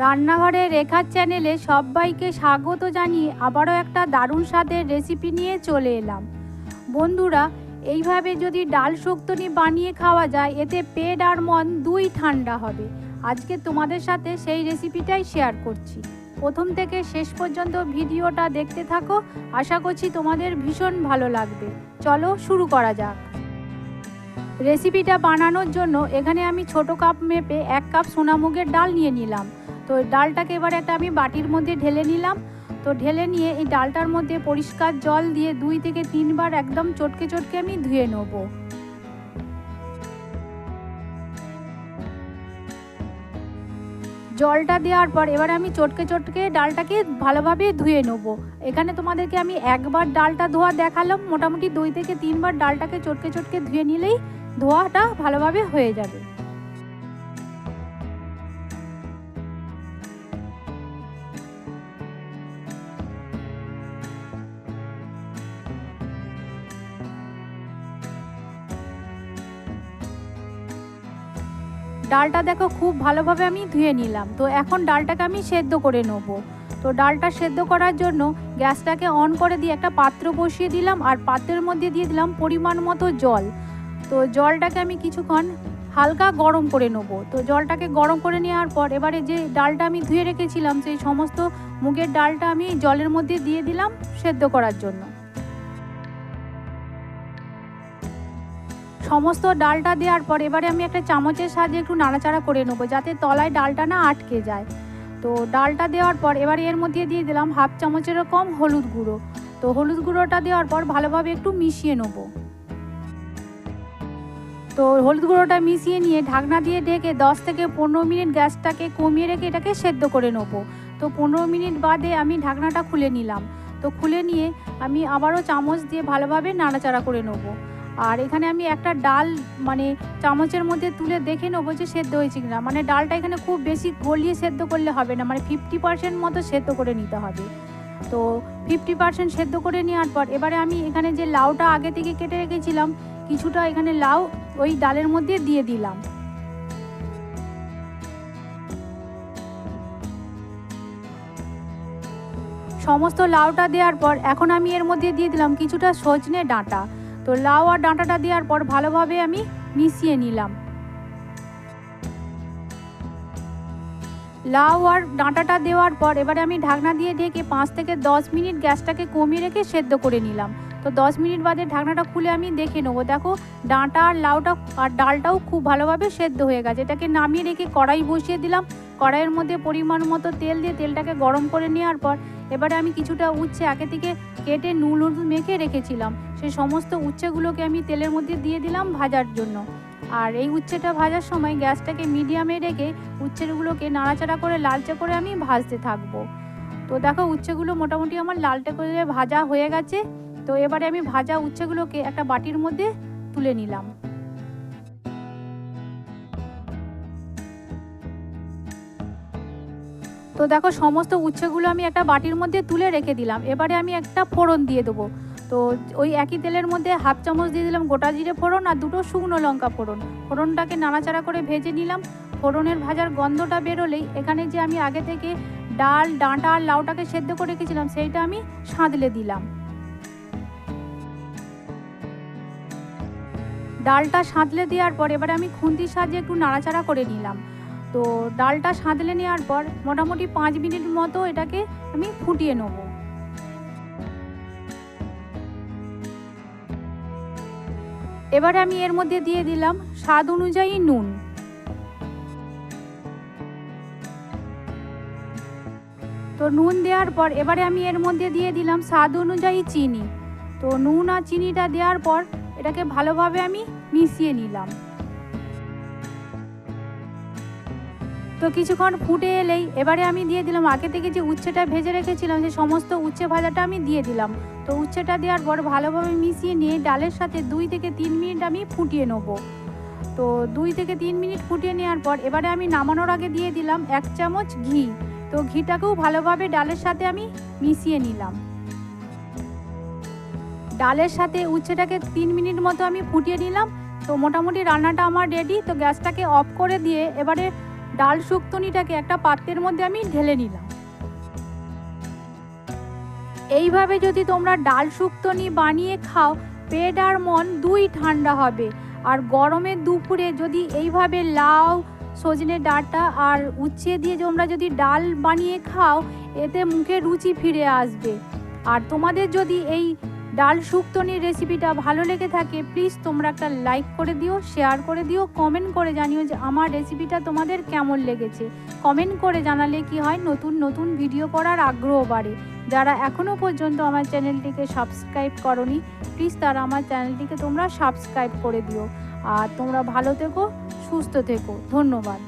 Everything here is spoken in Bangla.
রান্নাঘরে রেখার চ্যানেলে সবাইকে স্বাগত জানিয়ে আবারও একটা দারুণ স্বাদের রেসিপি নিয়ে চলে এলাম। বন্ধুরা, এইভাবে যদি ডাল শুক্তনি বানিয়ে খাওয়া যায়, এতে পেট আর মন দুই ঠান্ডা হবে। আজকে তোমাদের সাথে সেই রেসিপিটাই শেয়ার করছি। প্রথম থেকে শেষ পর্যন্ত ভিডিওটা দেখতে থাকো। আশা করছি তোমাদের ভীষণ ভালো লাগবে। চলো শুরু করা যাক। রেসিপিটা বানানোর জন্য এখানে আমি ছোট কাপ মেপে এক কাপ সোনামুগের ডাল নিয়ে নিলাম। তো ডালটাকে এবার একটা আমি বাটির মধ্যে ঢেলে নিলাম। তো ঢেলে নিয়ে এই ডালটার মধ্যে পরিষ্কার জল দিয়ে দুই থেকে তিনবার একদম চটকে চটকে আমি ধুয়ে নেব। জলটা দেওয়ার পর এবার আমি চটকে চটকে ডালটাকে ভালোভাবে ধুয়ে নেব। এখানে তোমাদেরকে আমি একবার ডালটা ধোয়া দেখালাম। মোটামুটি দুই থেকে তিনবার ডালটাকে চটকে চটকে ধুয়ে নিলেই ধোয়াটা ভালোভাবে হয়ে যাবে। ডালটা দেখো খুব ভালোভাবে আমি ধুয়ে নিলাম। তো এখন ডালটাকে আমি সেদ্ধ করে নেব। তো ডালটা সেদ্ধ করার জন্য গ্যাসটাকে অন করে দিয়ে একটা পাত্র বসিয়ে দিলাম আর পাত্রের মধ্যে দিয়ে দিলাম পরিমাণ মতো জল। তো জলটাকে আমি কিছুক্ষণ হালকা গরম করে নেব। তো জলটাকে গরম করে নেওয়ার পর এবারে যে ডালটা আমি ধুয়ে রেখেছিলাম, সেই সমস্ত মুগের ডালটা আমি জলের মধ্যে দিয়ে দিলাম সেদ্ধ করার জন্য। সমস্ত ডালটা দেওয়ার পর এবারে আমি একটা চামচের সাহায্যে একটু নাড়াচাড়া করে নেব, যাতে তলায় ডালটা না আটকে যায়। তো ডালটা দেওয়ার পর এবারে এর মধ্যে দিয়ে দিলাম হাফ চামচেরও কম হলুদ গুঁড়ো। তো হলুদ গুঁড়োটা দেওয়ার পর ভালোভাবে একটু মিশিয়ে নেব। তো হলুদ গুঁড়োটা মিশিয়ে নিয়ে ঢাকনা দিয়ে ঢেকে দশ থেকে পনেরো মিনিট গ্যাসটাকে কমিয়ে রেখে এটাকে সেদ্ধ করে নেব। তো পনেরো মিনিট বাদে আমি ঢাকনাটা খুলে নিলাম। তো খুলে নিয়ে আমি আবারও চামচ দিয়ে ভালোভাবে নাড়াচাড়া করে নেব। আর এখানে আমি একটা ডাল মানে চামচের মধ্যে তুলে দেখে নেব যে সেদ্ধ হয়েছে কিনা। মানে ডালটা এখানে খুব বেশি গলিয়ে সেদ্ধ করলে হবে না মানে ফিফটি পার্সেন্ট মতো সেদ্ধ করে নিতে হবে। তো ফিফটি পার্সেন্ট সেদ্ধ করে নেওয়ার পর এবারে আমি এখানে যে লাউটা আগে থেকে কেটে রেখেছিলাম, কিছুটা এখানে লাউ ওই ডালের মধ্যে দিয়ে দিলাম। সমস্ত লাউটা দেওয়ার পর এখন আমি এর মধ্যে দিয়ে দিলাম কিছুটা সজনে ডাঁটা। তো লাউ আর ডাঁটাটা দেওয়ার পর ভালোভাবে আমি মিশিয়ে নিলাম। লাউ আর ডাঁটাটা দেওয়ার পর এবারে আমি ঢাকনা দিয়ে ঢেকে পাঁচ থেকে দশ মিনিট গ্যাসটাকে কমিয়ে রেখে সেদ্ধ করে নিলাম। তো দশ মিনিট বাদে ঢাকনাটা খুলে আমি দেখে নেব। দেখো, ডাঁটা আর লাউটা আর ডালটাও খুব ভালোভাবে সেদ্ধ হয়ে গেছে। এটাকে নামিয়ে রেখে কড়াই বসিয়ে দিলাম। কড়াইয়ের মধ্যে পরিমাণ মতো তেল দিয়ে তেলটাকে গরম করে নেওয়ার পর এবারে আমি কিছুটা উচ্ছে আগে থেকে কেটে নুন মেখে রেখেছিলাম। সেই সমস্ত উচ্ছেগুলোকে আমি তেলের মধ্যে দিয়ে দিলাম ভাজার জন্য। আর এই উচ্ছেটা ভাজার সময় গ্যাসটাকে মিডিয়ামে রেখে উচ্ছেগুলোকে নাড়াচাড়া করে লালচে করে আমি ভাজতে থাকব। তো দেখো উচ্ছেগুলো মোটামুটি আমার লালটে করে ভাজা হয়ে গেছে। তো এবারে আমি ভাজা উচ্ছেগুলোকে একটা বাটির মধ্যে তুলে নিলাম। তো দেখো সমস্ত উচ্ছেগুলো আমি একটা বাটির মধ্যে তুলে রেখে দিলাম। এবারে আমি একটা ফোড়ন দিয়ে দেবো। তো ওই একই তেলের মধ্যে হাফ চামচ দিয়ে দিলাম গোটা জিরে ফোড়ন আর দুটো শুকনো লঙ্কা ফোড়ন। ফোড়নটাকে নাড়াচাড়া করে ভেজে নিলাম। ফোড়নের ভাজার গন্ধটা বেরোলেই এখানে যে আমি আগে থেকে ডাল, ডাঁটা আর লাউটাকে সেদ্ধ করে রেখেছিলাম, সেইটা আমি সাঁতলে দিলাম। ডালটা সাঁতলে দেওয়ার পর এবারে আমি খুন্তির সাহায্যে একটু নাড়াচাড়া করে নিলাম। তো ডালটা সাঁতলে নেওয়ার পর মোটামুটি পাঁচ মিনিট মতো এটাকে আমি ফুটিয়ে নেব। এবারে আমি এর মধ্যে দিয়ে দিলাম স্বাদ অনুযায়ী নুন। তো নুন দেওয়ার পর এবারে আমি এর মধ্যে দিয়ে দিলাম স্বাদ অনুযায়ী চিনি। তো নুন আর চিনিটা দেওয়ার পর এটাকে ভালোভাবে আমি মিশিয়ে নিলাম। তো কিছুক্ষণ ফুটে এলেই এবারে আমি দিয়ে দিলাম। আগে থেকে যে উচ্ছেটা ভেজে রেখেছিলাম সেই সমস্ত উচ্ছে ভাজাটা আমি দিয়ে দিলাম। তো উচ্ছেটা দেওয়ার পর ভালোভাবে মিশিয়ে নিয়ে ডালের সাথে দুই থেকে তিন মিনিট আমি ফুটিয়ে নেব। তো দুই থেকে তিন মিনিট ফুটিয়ে নেওয়ার পর এবারে আমি নামানোর আগে দিয়ে দিলাম এক চামচ ঘি। তো ঘিটাকেও ভালোভাবে ডালের সাথে আমি মিশিয়ে নিলাম। ডালের সাথে উচ্ছেটাকে তিন মিনিট মতো আমি ফুটিয়ে নিলাম। তো মোটামুটি রান্নাটা আমার রেডি তো গ্যাসটাকে অফ করে দিয়ে এবারে ডাল শুক্তনিটাকে একটা পাত্রের মধ্যে আমি ঢেলে নিলাম। এইভাবে যদি তোমরা ডাল শুক্তনি বানিয়ে খাও, পেট আর মন দুই ঠান্ডা হবে। আর গরমের দুপুরে যদি এইভাবে লাউ, সজনে ডাঁটা আর উচ্ছে দিয়ে তোমরা যদি ডাল বানিয়ে খাও, এতে মুখে রুচি ফিরে আসবে। আর তোমাদের যদি এই ডাল শুক্তনির রেসিপিটা ভালো লেগে থাকে প্লিজ তোমরা একটা লাইক করে দিও শেয়ার করে দিও কমেন্ট করে জানিও যে আমার রেসিপিটা তোমাদের কেমন লেগেছে। কমেন্ট করে জানালে কি হয়, নতুন নতুন ভিডিও করার আগ্রহ বাড়ে। যারা এখনও পর্যন্ত আমার চ্যানেলটিকে সাবস্ক্রাইব করনি প্লিজ তারা আমার চ্যানেলটিকে তোমরা সাবস্ক্রাইব করে দিও। আর তোমরা ভালো থেকো, সুস্থ থেকো। ধন্যবাদ।